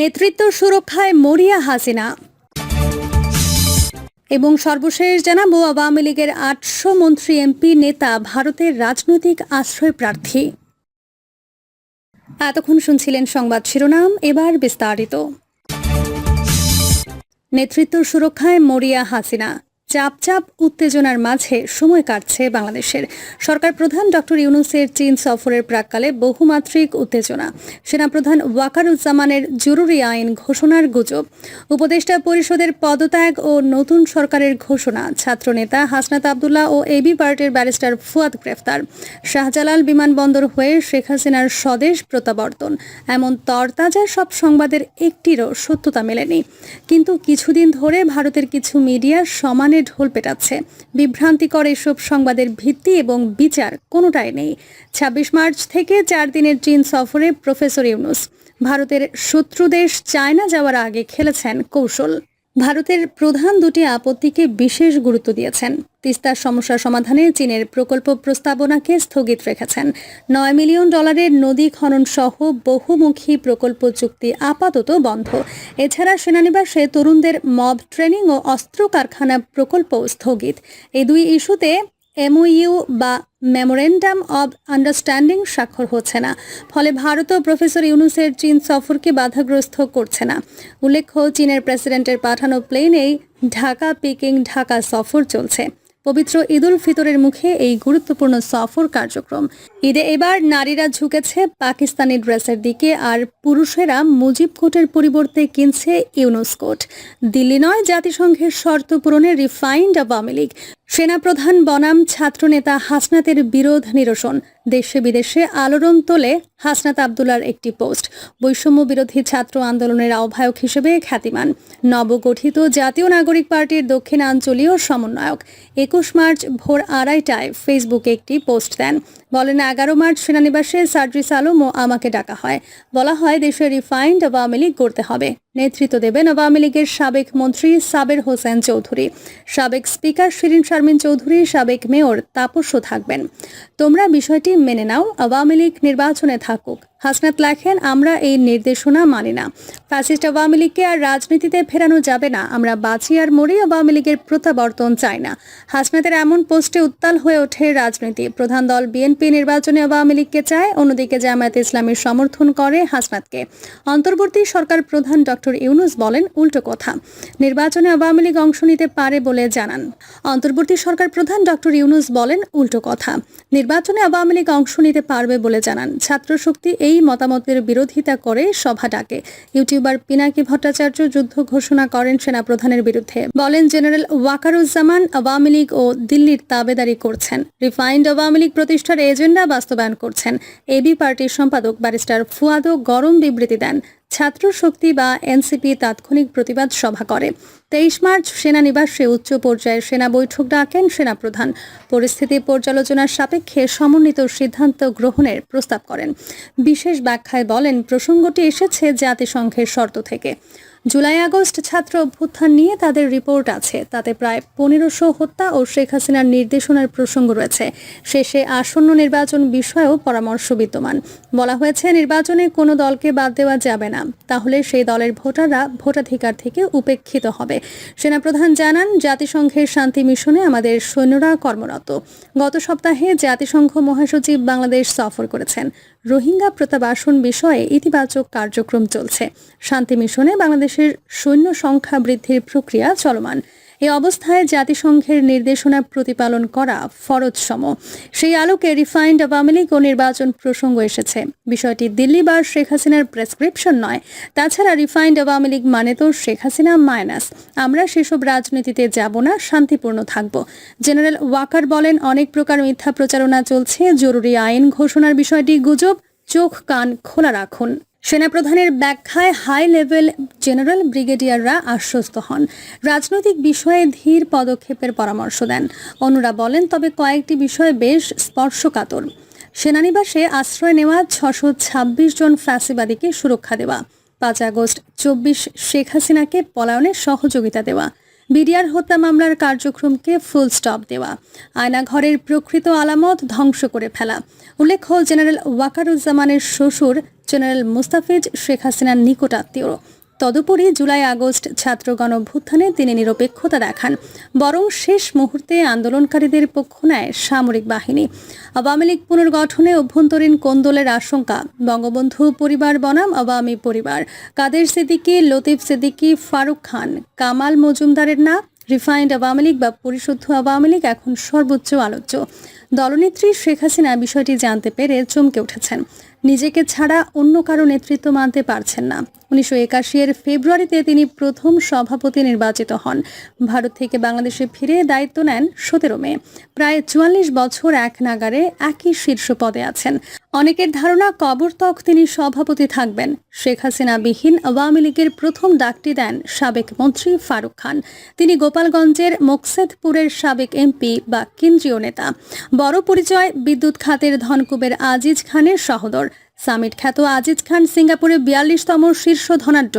নেতৃত্ব সুরক্ষায় মরিয়া হাসিনা। এবং সর্বশেষ জানাব, আওয়ামী লীগের আটশো মন্ত্রী এমপি নেতা, ভারতের রাজনৈতিক আশ্রয় প্রার্থী। এতক্ষণ শুনছিলেন সংবাদ শিরোনাম, এবার বিস্তারিত। নেতৃত্ব সুরক্ষায় মরিয়া হাসিনা। চাপ চাপ উত্তেজনার মাঝে সময় কাটছে বাংলাদেশের। সরকার প্রধান ডক্টর ইউনুসের চীন সফরের প্রাককালে বহুমাত্রিক উত্তেজনা। সেনাপ্রধান ওয়াকারুজ্জামানের জরুরি আইন ঘোষণার গুজব। উপদেষ্টা পরিষদের পদত্যাগ ও নতুন সরকারের ঘোষণা। ছাত্রনেতা হাসনাত আবদুল্লাহ ও এবি পার্টির ব্যারিস্টার ফুয়াদ গ্রেফতার। শাহজালাল বিমানবন্দর হয়ে শেখ হাসিনার স্বদেশ প্রত্যাবর্তন। এমন তরতাজা সব সংবাদের একটিরও সত্যতা মেলেনি। কিন্তু কিছুদিন ধরে ভারতের কিছু মিডিয়া সমানে ঢোল পেটাচ্ছে। বিভ্রান্তিকর এসব সংবাদের ভিত্তি এবং বিচার কোনোটাই নেই। ছাব্বিশ মার্চ থেকে চার দিনের চীন সফরে প্রফেসর ইউনুস। ভারতের শত্রু দেশ চায়না যাওয়ার আগে খেলেছেন কৌশল। ভারতের প্রধান দুটি আপত্তিকে বিশেষ গুরুত্ব দিয়েছেন। তিস্তার সমস্যা সমাধানে চীনের প্রকল্প প্রস্তাবনাকে স্থগিত রেখেছেন। নয় মিলিয়ন ডলারের নদী খনন সহ বহুমুখী প্রকল্প চুক্তি আপাতত বন্ধ। এছাড়া সেনানিবাসে তরুণদের মব ট্রেনিং ও অস্ত্র কারখানা প্রকল্প স্থগিত। এই দুই ইস্যুতে এমওইউ বা মেমোরেন্ডাম অব আন্ডারস্ট্যান্ডিং স্বাক্ষর হচ্ছে না। ফলে ভারত ও প্রফেসর ইউনুসের চীন সফরকে বাধাগ্রস্ত করছে না। উল্লেখ্য, চীনের প্রেসিডেন্টের পাঠানো প্লেনেই ঢাকা পিকিং ঢাকা সফর চলছে। পবিত্র ঈদুল ফিতরের মুখে এই গুরুত্বপূর্ণ সফর কার্যক্রম। ঈদে এবার নারীরা ঝুঁকেছে পাকিস্তানি ড্রেসের দিকে আর পুরুষেরা মুজিব কোটের পরিবর্তে কিনছে ইউনুস কোট। দিল্লি নয় জাতিসংঘের শর্ত পূরণে রিফাইন্ড আওয়ামী লীগ। সেনাপ্রধান বনাম ছাত্রনেতা হাসনাতের বিরোধ নিরসন। দেশে বিদেশে আলোড়ন তোলে হাসনাত আবদুল্লার একটি পোস্ট। বৈষম্য বিরোধী ছাত্র আন্দোলনের আহ্বায়ক হিসেবে খ্যাতিমান। নবগঠিত জাতীয় নাগরিক পার্টির দক্ষিণাঞ্চলীয় সমন্বয়ক। একুশ মার্চ ভোর আড়াইটায় ফেসবুকে একটি পোস্ট দেন। বলেন, এগারো মার্চ সেনানিবাসে সার্জিস আলম ও আমাকে ডাকা হয়। বলা হয় দেশে রিফাইন্ড আওয়ামী লীগ করতে হবে। নেতৃত্ব দেবেন আওয়ামী লীগের সাবেক মন্ত্রী সাবের হোসেন চৌধুরী। সাবেক স্পিকার শিরিন শারমিন চৌধুরী, সাবেক মেয়র তাপস্য থাকবেন। তোমরা বিষয়টি মেনে নাও, আওয়ামী লীগ নির্বাচনে থাকুক। হাসনাত লেখেন, আমরা এই নির্দেশনা মানি না। ফ্যাসিস্ট আওয়ামী লীগকে আর রাজনীতিতে ফেরানো যাবে না। আমরা বাঁচি আর মরি, আওয়ামী লীগের প্রত্যাবর্তন চাই না। হাসনাতের এমন পোস্টে উত্তাল হয়ে ওঠে রাজনীতি। প্রধান দল বিএনপি নির্বাচনে আওয়ামী লীগকে চায়, অন্যদিকে জামায়াত ইসলামের সমর্থন করে হাসনাতকে। অন্তর্বর্তী সরকার প্রধান ডক্টর ইউনুস বলেন, উল্টো কথা। নির্বাচনে আওয়ামী লীগ অংশ নিতে পারে বলে জানান। অন্তর্বর্তী সরকার প্রধান ডক্টর ইউনুস বলেন, উল্টো কথা। নির্বাচনে আওয়ামী লীগ অংশ নিতে পারবে বলে জানান। ছাত্র শক্তি এই মতামতের বিরোধিতা করে সভা ডাকে। ইউটিউবার পিনাকি ভট্টাচার্য যুদ্ধ ঘোষণা করেন সেনা প্রধানের বিরুদ্ধে। বলেন, জেনারেল ওয়াকারুজ্জামান আওয়ামী লীগ ও দিল্লির তাবেদারি করছেন। রিফাইন্ড আওয়ামী লীগ প্রতিষ্ঠার এজেন্ডা বাস্তবায়ন করছেন। এবি পার্টির সম্পাদক ব্যারিস্টার ফুয়াদও গরম বিবৃতি দেন। ছাত্র শক্তি বা এনসিপি তাৎক্ষণিক প্রতিবাদ সভা করে। তেইশ মার্চ সেনানিবাসে উচ্চ পর্যায়ের সেনা বৈঠক ডাকেন সেনাপ্রধান। পরিস্থিতি পর্যালোচনার সাপেক্ষে সমন্বিত সিদ্ধান্ত গ্রহণের প্রস্তাব করেন। বিশেষ ব্যাখ্যায় বলেন, প্রসঙ্গটি এসেছে জাতিসংঘের শর্ত থেকে। জুলাই আগস্ট ছাত্র অভ্যুত্থান নিয়ে তাদের রিপোর্ট আছে। তাতে প্রায় পনেরোশো হত্যা ও শেখ হাসিনার নির্দেশনার প্রসঙ্গ রয়েছে। শেষে আসন্ন নির্বাচন বিষয়েও পরামর্শ বিদ্যমান। বলা হয়েছে, নির্বাচনে কোনো দলকে বাদ দেওয়া যাবে না। তাহলে সেই দলের ভোটাররা ভোটাধিকার থেকে উপেক্ষিত হবে। সেনাপ্রধান জানান, জাতিসংঘের শান্তি মিশনে আমাদের সৈন্যরা কর্মরত। গত সপ্তাহে জাতিসংঘ মহাসচিব বাংলাদেশ সফর করেছেন। রোহিঙ্গা প্রত্যাবাসন বিষয়ে ইতিবাচক কার্যক্রম চলছে। শান্তি মিশনে বাংলাদেশের সৈন্য সংখ্যা বৃদ্ধির প্রক্রিয়া চলমান। এই অবস্থায় জাতিসংঘের নির্দেশনা প্রতিপালন করা ফরজসম সেই আলোকে রিফাইন্ড আওয়ামী লীগ ও নির্বাচন প্রসঙ্গ এসেছে। বিষয়টি দিল্লি বা শেখ হাসিনার প্রেসক্রিপশন নয়। তাছাড়া রিফাইন্ড আওয়ামী লীগ মানে তো শেখ হাসিনা মাইনাস। আমরা সেসব রাজনীতিতে যাব না, শান্তিপূর্ণ থাকব। জেনারেল ওয়াকার বলেন, অনেক প্রকার মিথ্যা প্রচারণা চলছে। জরুরি আইন ঘোষণার বিষয়টি গুজব, চোখ কান খোলা রাখুন। সেনাপ্রধানের ব্যাখ্যায় হাই লেভেল জেনারেল ব্রিগেডিয়াররা আশ্বস্ত হন। রাজনৈতিক বিষয়ে ধীর পদক্ষেপের পরামর্শ দেন। অন্যরা বলেন, তবে কয়েকটি বিষয় বেশ স্পর্শকাতর। সেনানিবাসে আশ্রয় নেওয়া ছশো ছাব্বিশ জন ফ্যাসিবাদীকে সুরক্ষা দেওয়া। পাঁচ আগস্ট চব্বিশ শেখ হাসিনাকে পলায়নে সহযোগিতা দেওয়া। বিডিআর হত্যা মামলার কার্যক্রমকে ফুল স্টপ দেওয়া। আয়নাঘরের প্রকৃত আলামত ধ্বংস করে ফেলা। উল্লেখ্য, জেনারেল ওয়াকারুজ্জামানের শ্বশুর জেনারেল মুস্তাফিজ শেখ হাসিনার নিকট আত্মীয় তদুপরি জুলাই আগস্ট ছাত্র গণভ্যুত্থানে তিনি নিরপেক্ষতা দেখান। বরং শেষ মুহূর্তে আন্দোলনকারীদের পক্ষ নেয় সামরিক বাহিনী। আওয়ামী লীগ পুনর্গঠনে অভ্যন্তরীণ কোন্দলের আশঙ্কা। বঙ্গবন্ধু পরিবার বনাম, আওয়ামী পরিবার। কাদের সিদ্দিকী, লতিফ সিদ্দিকী, ফারুক খান। কামাল মজুমদারের না রিফাইন্ড আওয়ামী লীগ বা পরিশুদ্ধ আওয়ামী লীগ এখন সর্বোচ্চ আলোচ্য। দলনেত্রী শেখ হাসিনা বিষয়টি জানতে পেরে চমকে উঠেছেন। নিজেকে ছাড়া অন্য কারও নেতৃত্ব মানতে পারছেন না। উনিশশো একাশি এর ফেব্রুয়ারিতে তিনি প্রথম সভাপতি নির্বাচিত হন। ভারত থেকে বাংলাদেশে ফিরে দায়িত্ব নেন সতেরো মে। প্রায় চুয়াল্লিশ বছর এক নাগারে একই শীর্ষ পদে আছেন। অনেকের ধারণা কবরতক তিনি সভাপতি থাকবেন। শেখ হাসিনা বিহীন আওয়ামী লীগের প্রথম ডাকটি দেন সাবেক মন্ত্রী ফারুক খান। তিনি গোপালগঞ্জের মোকসেদপুরের সাবেক এমপি বা কেন্দ্রীয় নেতা। বড় পরিচয় বিদ্যুৎ খাতের ধনকুবের আজিজ খানের সহদর। সামিট খ্যাত আজিজ খান সিঙ্গাপুরে বিয়াল্লিশতম শীর্ষ ধনাঢ্য।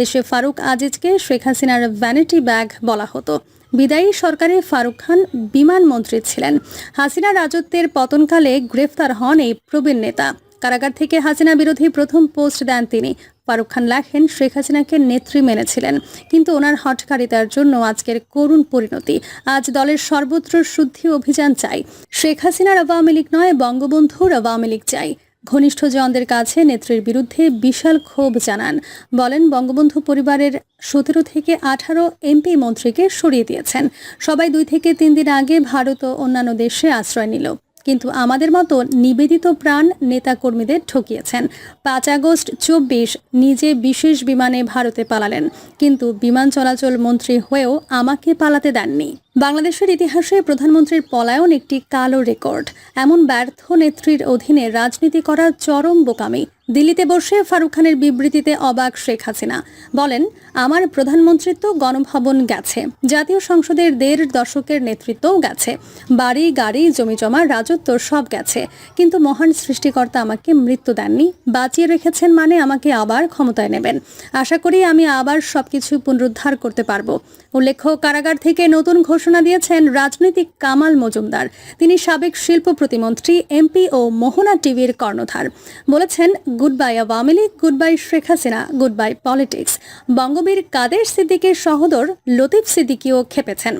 দেশে ফারুক আজিজকে শেখ হাসিনার ভ্যানিটি ব্যাগ বলা হতো। বিদায়ী সরকারে ফারুক খান বিমান মন্ত্রী ছিলেন। হাসিনা রাজত্বের পতনকালে গ্রেফতার হন এই প্রবীণ নেতা। কারাগার থেকে হাসিনা বিরোধী প্রথম পোস্ট দেন তিনি। ফারুক খান লেখেন, শেখ হাসিনাকে নেত্রী মেনেছিলেন, কিন্তু ওনার হটকারিতার জন্য আজকের করুণ পরিণতি। আজ দলের সর্বত্র শুদ্ধি অভিযান চাই। শেখ হাসিনার আওয়ামী লীগ নয়, বঙ্গবন্ধুর আওয়ামী লীগ চাই। ঘনিষ্ঠ জনদের কাছে নেত্রীর বিরুদ্ধে বিশাল ক্ষোভ জানান। বলেন, বঙ্গবন্ধু পরিবারের সতেরো থেকে আঠারো এমপি মন্ত্রীকে সরিয়ে দিয়েছেন। সবাই দুই থেকে তিন দিন আগে ভারত ও অন্যান্য দেশে আশ্রয় নিল। কিন্তু আমাদের মতো নিবেদিত প্রাণ নেতাকর্মীদের ঠকিয়েছেন। পাঁচ আগস্ট চব্বিশ নিজে বিশেষ বিমানে ভারতে পালালেন, কিন্তু বিমান চলাচল মন্ত্রী হয়েও আমাকে পালাতে দেননি। বাংলাদেশের ইতিহাসে প্রধানমন্ত্রীর পলায়ন একটি কালো রেকর্ড। এমন ব্যর্থ নেত্রীর অধীনে রাজনীতি করা চরম বোকামি। দিল্লিতে বসে ফারুক খানের বিবৃতিতে অবাক শেখ হাসিনা। বলেন আমার প্রধানমন্ত্রিত্ব গণভবন গেছে। জাতীয় সংসদের দেড় দশকের নেতৃত্বও গেছে। বাড়ি, গাড়ি, জমিজমা, রাজত্ব সব গেছে। কিন্তু মহান সৃষ্টিকর্তা আমাকে মৃত্যু দেননি। বাঁচিয়ে রেখেছেন মানে আমাকে আবার ক্ষমতায় নেবেন। আশা করি আমি আবার সবকিছু পুনরুদ্ধার করতে পারব। উল্লেখ্য, কারাগার থেকে নতুন ঘোষণা দিয়েছেন রাজনৈতিক কামাল মজুমদার। তিনি সাবেক শিল্প প্রতিমন্ত্রী, এমপি ও মোহনা টিভির কর্ণধার। বলেছেন, good bye Awami League, good bye Sheikh Hasina, good bye politics. Bangabir Kader সিদ্দিকের সহোদর লতিফ সিদ্দিকিও খেপেছেন।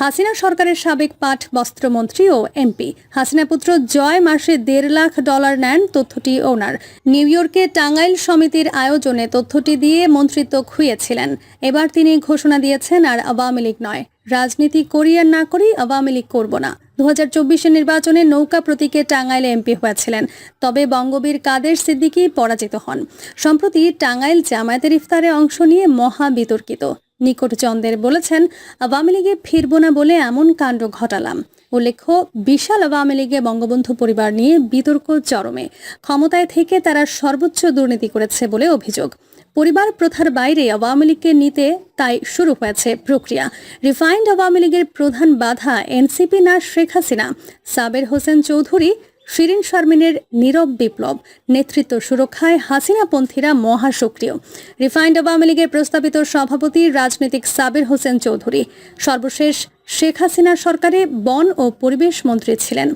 হাসিনা সরকারের সাবেক পাট বস্ত্রমন্ত্রী ও এমপি। হাসিনা পুত্র জয় মাসে দেড় লাখ ডলার নেন তথ্যটি ওনার। নিউ ইয়র্কে টাঙ্গাইল সমিতির আয়োজনে তথ্যটি দিয়ে মন্ত্রিত্ব খুঁয়েছিলেন। এবার তিনি ঘোষণা দিয়েছেন, আর আওয়ামী লীগ নয়। রাজনীতি করি না করি আওয়ামী লীগ করব না। দু হাজার নির্বাচনে নৌকা প্রতীকে টাঙ্গাইলে এমপি হয়েছিলেন। তবে বঙ্গবীর কাদের সিদ্দিকী পরাজিত হন। সম্প্রতি টাঙ্গাইল জামায়াতের ইফতারে অংশ নিয়ে মহা বিতর্কিত। নিকট চন্দের বলেছেন, আওয়ামী লীগে ফিরব না বলে এমন কাণ্ড ঘটালাম। উল্লেখ্য, বিশাল আওয়ামী লীগে বঙ্গবন্ধু পরিবার নিয়ে বিতর্ক চরমে। ক্ষমতায় থেকে তারা সর্বোচ্চ দুর্নীতি করেছে বলে অভিযোগ। পরিবার প্রথার বাইরে আওয়ামী লীগকে নিতে তাই শুরু হয়েছে প্রক্রিয়া। রিফাইন্ড আওয়ামী লীগের প্রধান বাধা এনসিপি না শেখ হাসিনা। সাবের হোসেন চৌধুরী শিরিন শারমিনের নীরব বিপ্লব, নেতৃত্ব সুরক্ষায় হাসিনাপন্থীরা মহাসক্রিয়। রিফাইন্ড আওয়ামী লীগের প্রস্তাবিত সভাপতি রাজনৈতিক সাবের হোসেন চৌধুরী। সর্বশেষ শেখ হাসিনার সরকারে বন ও পরিবেশ মন্ত্রী ছিলেন।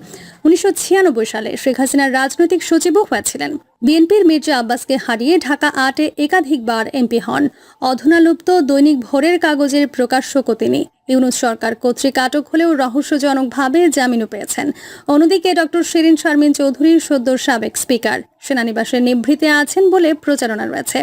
উনিশশো ছিয়ানব্বই সালে শেখ হাসিনার রাজনৈতিক সচিবও হয়েছিলেন। বিএনপির মির্জা আব্বাসকে হারিয়ে ঢাকা আটে একাধিকবার এমপি হন। অধুনালুপ্ত দৈনিক ভোরের কাগজের প্রকাশ্যকও তিনি। ইউনুস সরকার কর্তৃক আটক হলেও রহস্যজনকভাবে জামিনও পেয়েছেন। অন্যদিকে ডক্টর শিরিন শারমিন চৌধুরী সদ্য সাবেক স্পিকার। সেনানিবাসের নিভৃতে আছেন বলে প্রচারণা রয়েছে।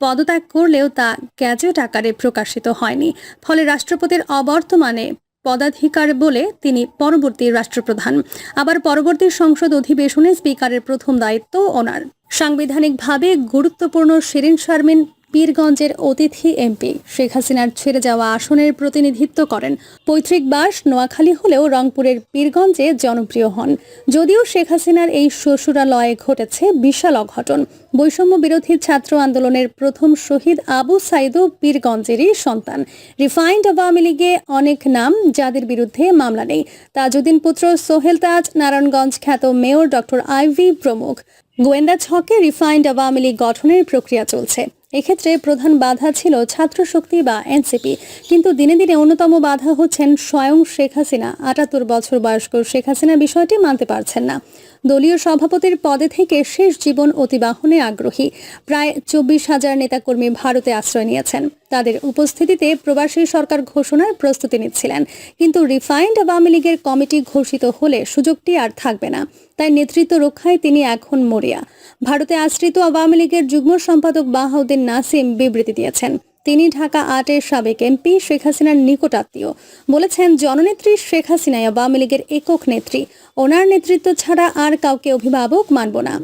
পদত্যাগ করলেও তা গ্যাজেট আকারে প্রকাশিত হয়নি। ফলে রাষ্ট্রপতির অবর্তমানে পদাধিকার বলে তিনি পরবর্তী রাষ্ট্রপ্রধান। আবার পরবর্তী সংসদ অধিবেশনে স্পিকারের প্রথম দায়িত্ব ওনার। সাংবিধানিকভাবে গুরুত্বপূর্ণ শিরিন শারমিন পীরগঞ্জের অতিথি এমপি শেখ হাসিনার ছেড়ে যাওয়া আসনের প্রতিনিধিত্ব করেন পৈতৃক বাস নোয়াখালী হলেও রংপুরের পীরগঞ্জে জনপ্রিয় হন। যদিও শেখ হাসিনার এই শ্বশুরালয়ে ঘটেছে বিশাল অঘটন। বৈষম্য বিরোধী ছাত্র আন্দোলনের প্রথম শহীদ আবু সাইদও পীরগঞ্জেরই সন্তান। রিফাইন্ড আওয়ামী লীগে অনেক নাম যাদের বিরুদ্ধে মামলা নেই। তাজউদ্দিন পুত্র সোহেল তাজ, নারায়ণগঞ্জ খ্যাত মেয়র ডক্টর আইভি প্রমুখ। গোয়েন্দা ছকে রিফাইন্ড আওয়ামী লীগ গঠনের প্রক্রিয়া চলছে। এক্ষেত্রে প্রধান বাধা ছিল ছাত্র শক্তি বা এনসিপি। কিন্তু দিনে দিনে অন্যতম বাধা হচ্ছেন স্বয়ং শেখ হাসিনা। আটাত্তর বছর বয়স্ক শেখ হাসিনা বিষয়টি মানতে পারছেন না। দলীয় সভাপতির পদে থেকে শেষ জীবন অতিবাহনে আগ্রহী। প্রায় চব্বিশ হাজার নেতাকর্মী ভারতে আশ্রয় নিয়েছেন। তাদের উপস্থিতিতে প্রবাসী সরকার ঘোষণার প্রস্তুতি নিচ্ছিলেন। কিন্তু রিফাইন্ড আওয়ামী লীগের কমিটি ঘোষিত হলে সুযোগটি আর থাকবে না। তাই নেতৃত্ব রক্ষায় তিনি এখন মরিয়া। ভারতে আশ্রিত আওয়ামী লীগের যুগ্ম সম্পাদক বাহাউদ্দিন নাসিম বিবৃতি দিয়েছেন। তিনি ঢাকা আটের সাবেক এমপি শেখ হাসিনার নিকটাত্মীয় বলেছেন, জননেত্রী শেখ হাসিনাই আওয়ামী লীগের একক নেত্রী। ওনার নেতৃত্ব ছাড়া আর কাউকে অভিভাবক মানব না।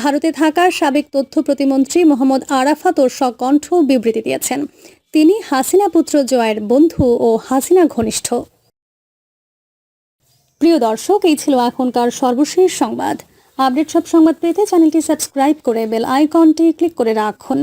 ভারতে থাকা সাবেক তথ্য প্রতিমন্ত্রী মোহাম্মদ আরাফাতও সকণ্ঠ বিবৃতি দিয়েছেন। তিনি হাসিনা পুত্র জয়ের বন্ধু ও হাসিনা ঘনিষ্ঠ। প্রিয় দর্শক, এই ছিল এখনকার সর্বশেষ সংবাদ। আপডেট সব সংবাদ পেতে চ্যানেলটি সাবস্ক্রাইব করে বেল আইকনটি ক্লিক করে রাখুন।